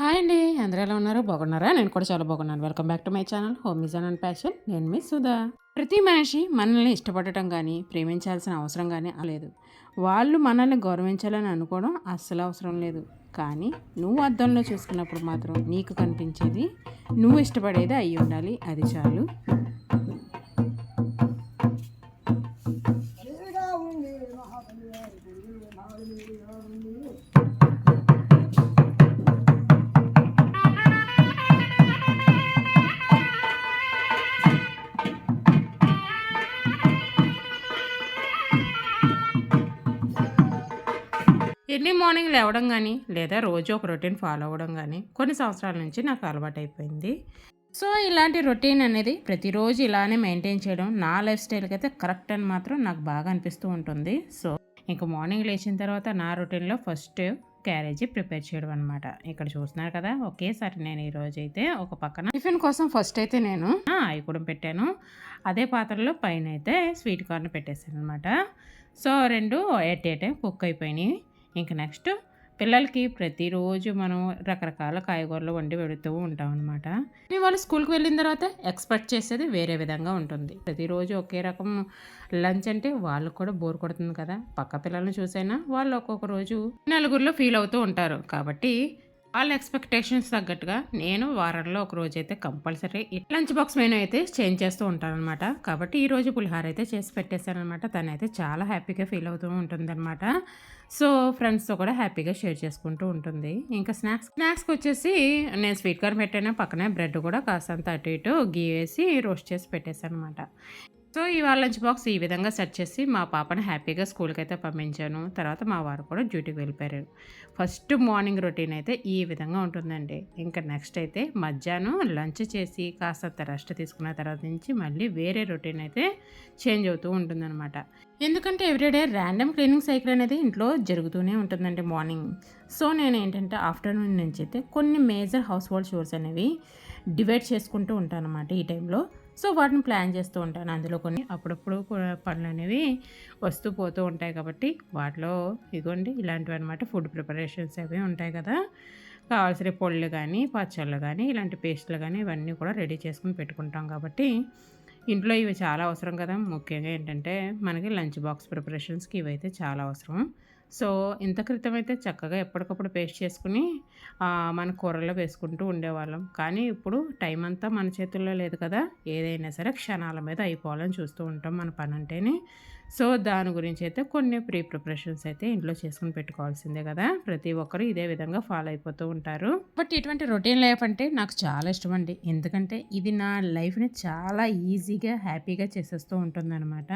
Hi అండి. అందరూ ఎలా ఉన్నారు? బాగున్నారా? నేను కూడా చాలా బాగున్నాను. Welcome back to my channel home mission and passion నేను మీ సుధా. ప్రతి మనిషి మనల్ని ఇష్టపడటం కానీ ప్రేమించాల్సిన అవసరం కానీ లేదు. వాళ్ళు మనల్ని గౌరవించాలని అనుకోవడం అస్సలు అవసరం లేదు. కానీ నువ్వు అద్దంలో చూసుకున్నప్పుడు మాత్రం నీకు కనిపించేది నువ్వు ఇష్టపడేది అయి ఉండాలి. అది చాలు. ఎర్లీ మార్నింగ్ లేవడం కానీ లేదా రోజు ఒక రొటీన్ ఫాలో అవ్వడం కానీ కొన్ని సంవత్సరాల నుంచి నాకు అలవాటు అయిపోయింది సో ఇలాంటి రొటీన్ అనేది ప్రతిరోజు ఇలానే మెయింటైన్ చేయడం నా లైఫ్ స్టైల్కి అయితే కరెక్ట్ అని మాత్రం నాకు బాగా అనిపిస్తూ ఉంటుంది. సో ఇంకా మార్నింగ్ లేచిన తర్వాత నా రొటీన్లో ఫస్ట్ క్యారేజీ ప్రిపేర్ చేయడం అనమాట ఇక్కడ చూస్తున్నారు కదా ఒకేసారి నేను ఈరోజు అయితే ఒక పక్కన టిఫిన్ కోసం ఫస్ట్ అయితే నేను అవి కూడా పెట్టాను. అదే పాత్రలో పైన అయితే స్వీట్ కార్న్ పెట్టేశాను అనమాట సో రెండు ఎట్ ఏ టైం కుక్ అయిపోయినాయి. ఇంక నెక్స్ట్ పిల్లలకి ప్రతిరోజు మనం రకరకాల కాయగూరలు వండి పెడుతూ ఉంటాం అనమాట వాళ్ళు స్కూల్కి వెళ్ళిన తర్వాత ఎక్స్పెక్ట్ చేసేది వేరే విధంగా ఉంటుంది. ప్రతిరోజు ఒకే రకం లంచ్ అంటే వాళ్ళకు కూడా బోర్ కొడుతుంది కదా. పక్క పిల్లల్ని చూసైనా వాళ్ళు ఒక్కొక్క రోజు నలుగురిలో ఫీల్ అవుతూ ఉంటారు. కాబట్టి వాళ్ళ ఎక్స్పెక్టేషన్స్ తగ్గట్టుగా నేను వారంలో ఒక రోజు అయితే కంపల్సరీ లంచ్ బాక్స్ మెనూ అయితే చేంజ్ చేస్తూ ఉంటాను అనమాట కాబట్టి ఈరోజు పులిహార అయితే చేసి పెట్టేశానమాట తనైతే చాలా హ్యాపీగా ఫీల్ అవుతూ ఉంటుంది అనమాట సో ఫ్రెండ్స్తో కూడా హ్యాపీగా షేర్ చేసుకుంటూ ఉంటుంది. ఇంకా స్నాక్స్ స్నాక్స్కి వచ్చేసి నేను స్వీట్ కార్న్ పెట్టాను. పక్కనే బ్రెడ్ కూడా కాస్తంత అటు ఇటు గీ వేసి రోస్ట్ చేసి పెట్టేశాను అనమాట సో ఇవాళ లంచ్ బాక్స్ ఈ విధంగా సెట్ చేసి మా పాపను హ్యాపీగా స్కూల్కి అయితే పంపించాను. తర్వాత మా వారు కూడా డ్యూటీకి వెళ్ళిపోయారు. ఫస్ట్ మార్నింగ్ రొటీన్ అయితే ఈ విధంగా ఉంటుందండి. ఇంకా నెక్స్ట్ అయితే మధ్యాహ్నం లంచ్ చేసి కాస్త రెస్ట్ తీసుకున్న తర్వాత నుంచి మళ్ళీ వేరే రొటీన్ అయితే చేంజ్ అవుతూ ఉంటుందన్నమాట. ఎందుకంటే ఎవ్రీడే ర్యాండమ్ క్లీనింగ్ సైకిల్ అనేది ఇంట్లో జరుగుతూనే ఉంటుందండి మార్నింగ్. సో నేను ఏంటంటే ఆఫ్టర్నూన్ నుంచి అయితే కొన్ని మేజర్ హౌస్ హోల్డ్ షోర్స్ అనేవి డివైడ్ చేసుకుంటూ ఉంటాను అనమాట ఈ టైంలో. సో వాటిని ప్లాన్ చేస్తూ ఉంటాను. అందులో కొన్ని అప్పుడప్పుడు పనులు అనేవి వస్తూ పోతూ ఉంటాయి కాబట్టి వాటిలో ఇదిగోండి ఇలాంటివి అనమాట ఫుడ్ ప్రిపరేషన్స్ అవి ఉంటాయి కదా. కావాల్సిన పొళ్ళు కానీ పచ్చళ్ళు కానీ ఇలాంటి పేస్ట్లు కానీ ఇవన్నీ కూడా రెడీ చేసుకుని పెట్టుకుంటాం కాబట్టి ఇంట్లో ఇవి చాలా అవసరం కదా. ముఖ్యంగా ఏంటంటే మనకి లంచ్ బాక్స్ ప్రిపరేషన్స్కి ఇవైతే చాలా అవసరం. సో ఇంత క్రితం అయితే చక్కగా ఎప్పటికప్పుడు పేస్ట్ చేసుకుని మన కూరల్లో వేసుకుంటూ ఉండేవాళ్ళం. కానీ ఇప్పుడు టైం అంతా మన చేతుల్లో లేదు కదా. ఏదైనా సరే క్షణాల మీద అయిపోవాలని చూస్తూ ఉంటాం మన పని అంటేనే. సో దాని గురించి అయితే కొన్ని ప్రీ ప్రిపరేషన్స్ అయితే ఇంట్లో చేసుకుని పెట్టుకోవాల్సిందే కదా. ప్రతి ఒక్కరు ఇదే విధంగా ఫాలో అయిపోతూ ఉంటారు. బట్ ఇటువంటి రొటీన్ లైఫ్ అంటే నాకు చాలా ఇష్టం అండి ఎందుకంటే ఇది నా లైఫ్ని చాలా ఈజీగా హ్యాపీగా చేసేస్తూ ఉంటుందన్నమాట.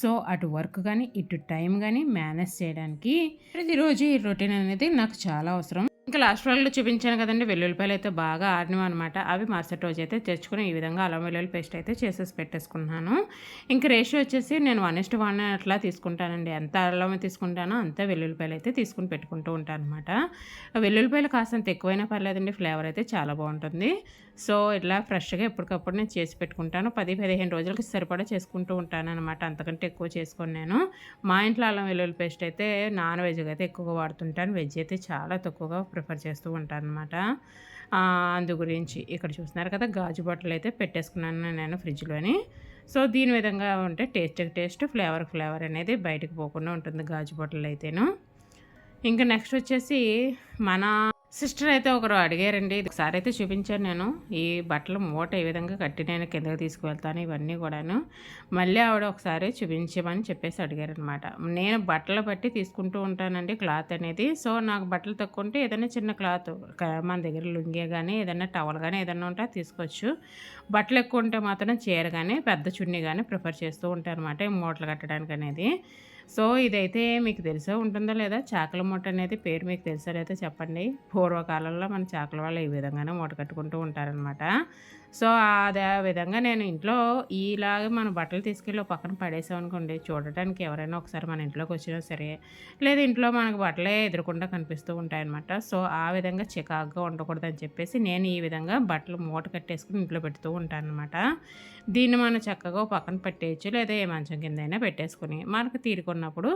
సో అటు వర్క్ కానీ ఇటు టైం కానీ మేనేజ్ చేయడానికి ప్రతిరోజు ఈ రొటీన్ అనేది నాకు చాలా అవసరం. ఇంకా లాస్ట్ వాళ్ళు చూపించాను కదండి వెల్లుల్లిపాయలు అయితే బాగా ఆడినవి అనమాట అవి మరుసటి రోజు అయితే తెచ్చుకుని ఈ విధంగా అల్లం వెల్లుల్లి పేస్ట్ అయితే చేసేసి పెట్టేసుకున్నాను. ఇంకా రేషియో వచ్చేసి నేను వన్ ఇస్ట్ వన్ అట్లా తీసుకుంటానండి. ఎంత అల్లం తీసుకుంటానో అంత వెల్లుల్లిపాయలు అయితే తీసుకుని పెట్టుకుంటూ ఉంటాను అనమాట వెల్లుల్లిపాయలు కాస్తంత ఎక్కువైనా పర్లేదండి ఫ్లేవర్ అయితే చాలా బాగుంటుంది. సో ఇట్లా ఫ్రెష్గా ఎప్పటికప్పుడు నేను చేసి పెట్టుకుంటాను. పది పదిహేను రోజులకి సరిపడా చేసుకుంటూ ఉంటాను అనమాట అంతకంటే ఎక్కువ చేసుకొని నేను. మా ఇంట్లో అల్లం వెల్లుల్లి పేస్ట్ అయితే నాన్ వెజ్ అయితే ఎక్కువగా వాడుతుంటాను. వెజ్ అయితే చాలా తక్కువగా ప్రిఫర్ చేస్తూ ఉంటాను అనమాట అందు గురించి ఇక్కడ చూస్తున్నారు కదా గాజు బట్టలు అయితే పెట్టేసుకున్నాను నేను ఫ్రిడ్జ్లోని. సో దీని విధంగా ఉంటే టేస్ట్ టేస్ట్ ఫ్లేవర్ ఫ్లేవర్ అనేది బయటకు పోకుండా ఉంటుంది గాజు బట్టలు అయితేను ఇంకా నెక్స్ట్ వచ్చేసి మన సిస్టర్ అయితే ఒకరు అడిగారండి ఒకసారి అయితే చూపించాను నేను. ఈ బట్టలు మూట ఏ విధంగా కట్టి నేను కిందకి తీసుకువెళ్తాను ఇవన్నీ కూడాను. మళ్ళీ ఆవిడ ఒకసారి చూపించమని చెప్పేసి అడిగారనమాట నేను బట్టలు బట్టి తీసుకుంటూ ఉంటానండి క్లాత్ అనేది. సో నాకు బట్టలు తక్కువ ఉంటే ఏదైనా చిన్న క్లాత్ మన దగ్గర లుంగే కానీ ఏదైనా టవల్ కానీ ఏదైనా ఉంటే తీసుకోవచ్చు. బట్టలు ఎక్కువ ఉంటే మాత్రం చీర కానీ పెద్ద చున్నీ కానీ ప్రిఫర్ చేస్తూ ఉంటాను అనమాట మూటలు కట్టడానికి అనేది. సో ఇదైతే మీకు తెలిసే ఉంటుందో లేదా? చాకల మూట అనేది పేరు మీకు తెలిసో లేదా చెప్పండి. పూర్వకాలంలో మన చాకల వాళ్ళు ఈ విధంగానే మూట కట్టుకుంటూ ఉంటారనమాట సో అదే విధంగా నేను ఇంట్లో ఇలాగ మన బట్టలు తీసుకెళ్ళి పక్కన పడేసాం అనుకోండి. చూడటానికి ఎవరైనా ఒకసారి మన ఇంట్లోకి వచ్చినా సరే లేదా ఇంట్లో మనకు బట్టలే ఎదురకుండా కనిపిస్తూ ఉంటాయన్నమాట. సో ఆ విధంగా చికాగ్గా ఉండకూడదని చెప్పేసి నేను ఈ విధంగా బట్టలు మూట కట్టేసుకుని ఇంట్లో పెడుతూ ఉంటాను అనమాట దీన్ని మనం చక్కగా పక్కన పెట్టేయచ్చు లేదా ఏ మంచం కింద అయినా పెట్టేసుకుని. మనకు తీరుకున్నప్పుడు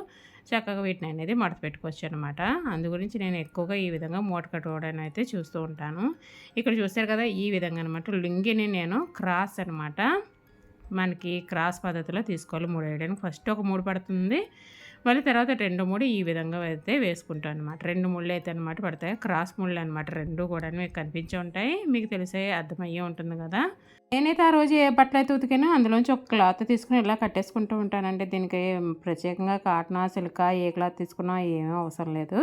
చక్కగా వీటిని అనేది మడత పెట్టుకోవచ్చు అనమాట అందు గురించి నేను ఎక్కువగా ఈ విధంగా మూట కట్టుకోవడానికి అయితే చూస్తూ ఉంటాను. ఇక్కడ చూస్తారు కదా ఈ విధంగా అనమాట లుంగిని నేను క్రాస్ అనమాట మనకి క్రాస్ పద్ధతిలో తీసుకోవాలి మూడు వేయడానికి. ఫస్ట్ ఒక మూడు పడుతుంది. మళ్ళీ తర్వాత రెండు మూడు ఈ విధంగా అయితే వేసుకుంటాను అనమాట రెండు ముళ్ళు అయితే అనమాట పడతాయి. క్రాస్ ముళ్ళు అనమాట రెండు కూడా మీకు కనిపించి ఉంటాయి. మీకు తెలిసే అర్థమయ్యే ఉంటుంది కదా. నేనైతే ఆ రోజు ఏ బట్టలు అయితే ఉతికానో అందులోంచి ఒక క్లాత్ తీసుకుని ఇలా కట్టేసుకుంటూ ఉంటానండి. దీనికి ప్రత్యేకంగా కాటన్ సిల్క ఏ క్లాత్ తీసుకున్నా ఏమీ అవసరం లేదు.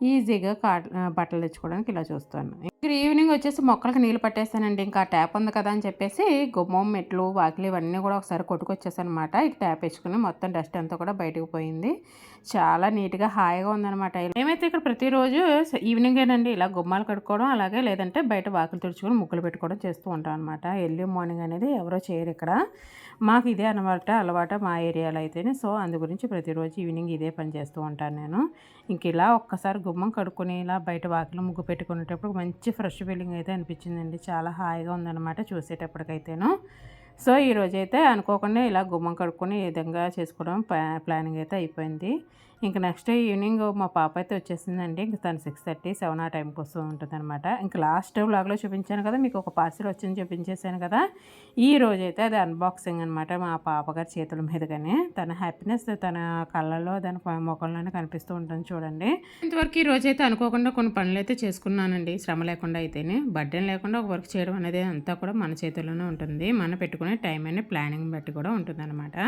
ఈజీగా కాట్ బట్టలు తెచ్చుకోవడానికి ఇలా చూస్తాను. ఇక్కడ ఈవినింగ్ వచ్చేసి మొక్కలకు నీళ్ళు పట్టేస్తానండి ఇంకా ట్యాప్ ఉంది కదా అని చెప్పేసి గుమ్మం మెట్లు వాకిలి ఇవన్నీ కూడా ఒకసారి కొట్టుకొచ్చేసానమాట. అనమాట ఇక ట్యాప్ వేసుకుని మొత్తం డస్ట్ అంతా కూడా బయటకు పోయింది. చాలా నీట్గా హాయిగా ఉందన్నమాట. ఏమైతే ఇక్కడ ప్రతిరోజు ఈవినింగ్ ఏనండి ఇలా గుమ్మాలు కడుక్కోవడం అలాగే లేదంటే బయట వాకిలు తుడుచుకొని ముగ్గులు పెట్టుకోవడం చేస్తూ ఉంటాం అనమాట ఎర్లీ మార్నింగ్ అనేది ఎవరో చేయరు ఇక్కడ. మాకు ఇదే అనమాట అలవాటు మా ఏరియాలో అయితేనే. సో అందు గురించి ప్రతిరోజు ఈవినింగ్ ఇదే పని చేస్తూ ఉంటాను నేను. ఇంక ఇలా ఒక్కసారి గుమ్మం కడుక్కొని ఇలా బయట వాకిలు ముగ్గు పెట్టుకునేటప్పుడు మంచి ఫ్రెష్ ఫీలింగ్ అయితే అనిపించిందండి. చాలా హాయిగా ఉందన్నమాట చూసేటప్పటికైతేను. సో ఈరోజైతే అనుకోకుండా ఇలా గుమ్మం కడుక్కొని ఈ విధంగా చేసుకోవడం ప్లానింగ్ అయితే అయిపోయింది. ఇంక నెక్స్ట్ ఈవినింగ్ మా పాప అయితే వచ్చేసిందండి. ఇంక తను సిక్స్ థర్టీ సెవెన్ ఆ టైంకి వస్తూ ఉంటుంది అనమాట ఇంక లాస్ట్ బ్లాగ్లో చూపించాను కదా మీకు ఒక పార్సిల్ వచ్చింది చూపించేశాను కదా. ఈ రోజు అయితే అది అన్బాక్సింగ్ అనమాట మా పాపగారి చేతుల మీదగానే. తన హ్యాపీనెస్ తన కళ్ళలో దాని ముఖంలోనే కనిపిస్తూ ఉంటుంది చూడండి. ఇంతవరకు ఈ రోజు అయితే అనుకోకుండా కొన్ని పనులు అయితే చేసుకున్నానండి. శ్రమ లేకుండా అయితేనే. బర్త్డే లేకుండా ఒక వర్క్ చేయడం అనేది అంతా కూడా మన చేతుల్లోనే ఉంటుంది. మన పెట్టుకునే టైం అనే ప్లానింగ్ బట్టి కూడా ఉంటుంది అనమాట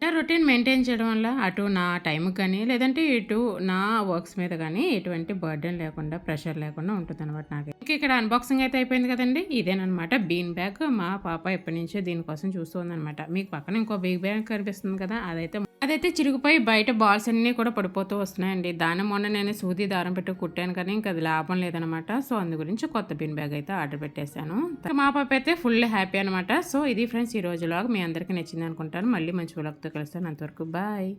ఇలా రొటీన్ మెయింటైన్ చేయడం వల్ల అటు నా టైంకి కానీ లేదంటే ఇటు నా వర్క్స్ మీద కానీ ఎటువంటి బర్డెన్ లేకుండా ప్రెషర్ లేకుండా ఉంటుంది అనమాట నాకు ఇంక ఇక్కడ అన్బాక్సింగ్ అయితే అయిపోయింది కదండి. ఇదేనమాట బీన్ బ్యాగ్. మా పాప ఎప్పటి నుంచో దీనికోసం చూస్తుందనమాట మీకు పక్కన ఇంకో బిగ్ బ్యాగ్ కనిపిస్తుంది కదా అదైతే అదైతే చిరిగిపోయి బయట బాల్స్ అన్నీ కూడా పడిపోతూ వస్తున్నాయండి. దాని మొన్న నేను సూది దారం పెట్టి కుట్టాను కానీ ఇంకా అది లాభం లేదనమాట సో అందు గురించి కొత్త బిన్ బ్యాగ్ అయితే ఆర్డర్ పెట్టేశాను. మా పాప అయితే ఫుల్ హ్యాపీ అనమాట సో ఇది ఫ్రెండ్స్ ఈ రోజులాగా మీ అందరికీ నచ్చింది అనుకుంటాను. మళ్ళీ మంచి వ్లాగ్తో కలుస్తాను. అంతవరకు బాయ్.